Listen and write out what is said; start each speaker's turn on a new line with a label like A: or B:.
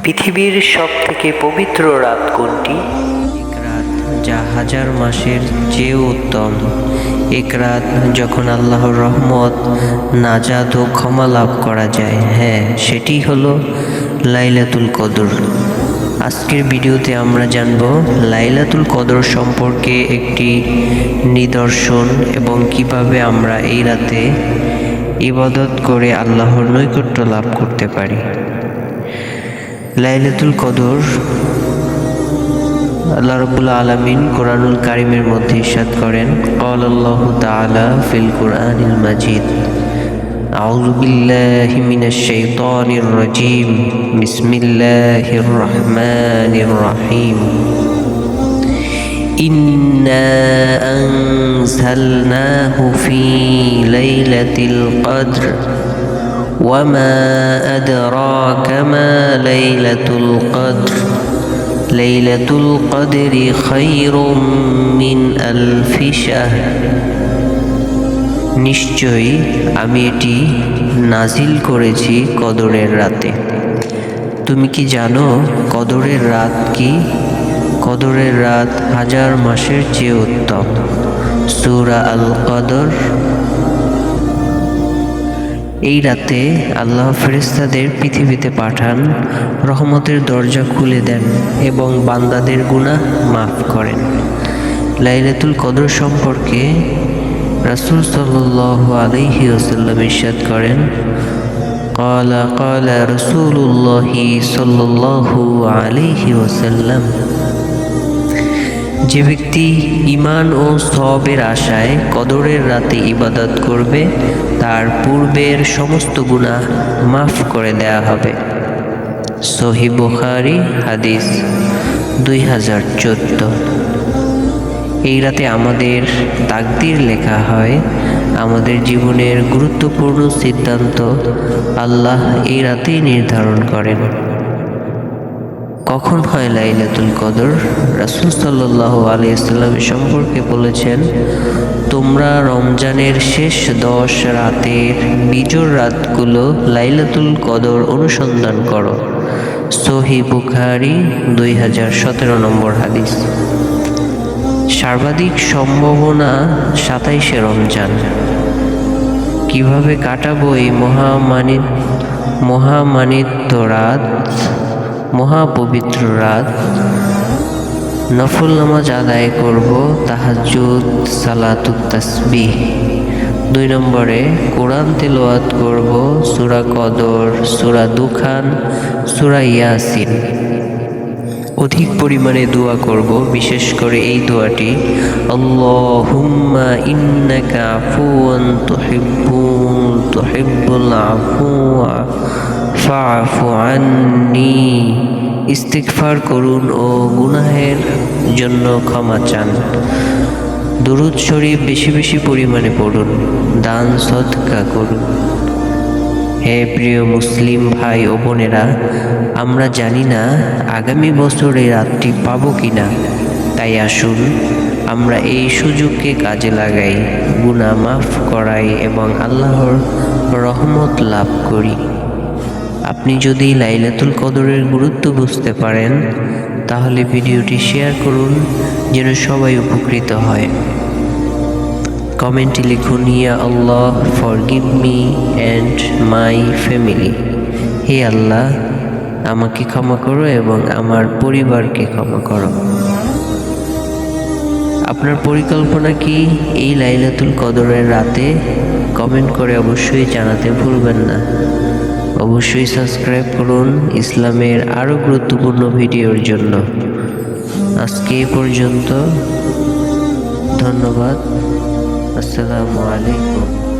A: পৃথিবীর সব থেকে পবিত্র রাত কোনটি?
B: রাত যা হাজার মাসের চেয়ে উত্তম। এক রাত যখন আল্লাহর রহমত নাজাদ ও ক্ষমা লাভ করা যায়। হ্যাঁ সেটি হলো লাইলাতুল কদর। আজকের ভিডিওতে আমরা জানব লাইলাতুল কদর সম্পর্কে একটি নিদর্শন এবং কীভাবে আমরা এই রাতে ইবাদত করে আল্লাহর নৈকট্য লাভ করতে পারি। লাইলাতুল কদর আল্লাহ রবুল আলমিন কোরআনুল কারিমের মধ্যে ইরশাদ করেন قال الله تعالى في القرآن المجيد أعوذ بالله من الشيطان الرجيم بسم الله الرحمن الرحيم إنا أنزلناه في ليلة القدر وما أدراك ما ليلة القدر ليلة القدر خير من ألف شهر নিশ্চয়ই আমি এটি নাজিল করেছি কদরের রাতে তুমি কি জানো কদরের রাত কি কদরের রাত হাজার মাসের চেয়ে উত্তম সুরা আল কদর এই রাতে আল্লাহ ফেরেস্তাদের পৃথিবীতে পাঠান রহমতের দরজা খুলে দেন এবং বান্দাদের গুনাহ মাফ করেন লাইলাতুল কদর সম্পর্কে রাসূল সাল্লাল্লাহু আলাইহি ওয়াসাল্লাম ইরশাদ করেন قال قال رسول الله صلى الله عليه وسلم যে ব্যক্তি ইমান ও সবের আশায় কদরের রাতে ইবাদত করবে, তার পূর্বের সমস্ত গুনাহ মাফ করে দেয়া হবে। সহি বুখারি, হাদিস দুই হাজার চোদ্দ। এই রাতে আমাদের তাকদির লেখা হয়, আমাদের জীবনের গুরুত্বপূর্ণ সিদ্ধান্ত আল্লাহ এই রাতেই নির্ধারণ করেন। কখন হয় লাইলাতুল কদর? রাসুল সাল্লাহ আলিয়াল্লাম সম্পর্কে বলেছেন, তোমরা রমজানের শেষ দশ রাতের বিজোর রাতগুলো লাইলাতুল কদর অনুসন্ধান করো। সহি বুখারি দুই হাজার সতেরো নম্বর হাদিস। সর্বাধিক সম্ভাবনা সাতাইশে রমজান। কীভাবে কাটাবো এই মহামানিত মহামানিত্য রাত? মহাপবিত্র রাত। নফল নামাজ আদায় করব তাহাজুদ সালাতুত তাসবিহ। দুই নম্বরে কোরআন তেলাওয়াত করব, সুরা কদর, সুরা দুখান, সুরা ইয়াসিন। অধিক পরিমাণে দোয়া করব, বিশেষ করে এই দোয়াটি, আল্লাহুম্মা ইন্নাকা আফুওয়ান তুহিব্বুল তুহিব্বুল আফওয়া ফাআফু আন্নি, ইস্তিগফার করুন ও গুনাহের জন্য ক্ষমা চান। দুরুদ শরীফ বেশি বেশি পরিমাণে পড়ুন, দান সদকা করুন। হে প্রিয় মুসলিম ভাই ও বোনেরা, আমরা জানি না আগামী বছর এই রাতটি পাবো কি না তাই আসুন, আমরা এই সুযোগকে কাজে লাগাই গুণা মাফ করাই এবং আল্লাহর রহমত লাভ করি। আপনি যদি লাইলাতুল কদরের গুরুত্ব বুঝতে পারেন, তাহলে ভিডিওটি শেয়ার করুন, যেন সবাই উপকৃত হয়। কমেন্টে লিখুন, ইয়া আল্লাহ forgive me and my family হে আল্লাহ, আমাকে ক্ষমা করো এবং আমার পরিবারকে ক্ষমা করো। আপনার পরিকল্পনা কি এই লাইলাতুল কদরের রাতে? কমেন্ট করে অবশ্যই জানাতে ভুলবেন না। অবশ্যই সাবস্ক্রাইব করুন ইসলামের আরও গুরুত্বপূর্ণ ভিডিওর জন্য। আজকে এ পর্যন্ত। ধন্যবাদ। আসসালামু আলাইকুম।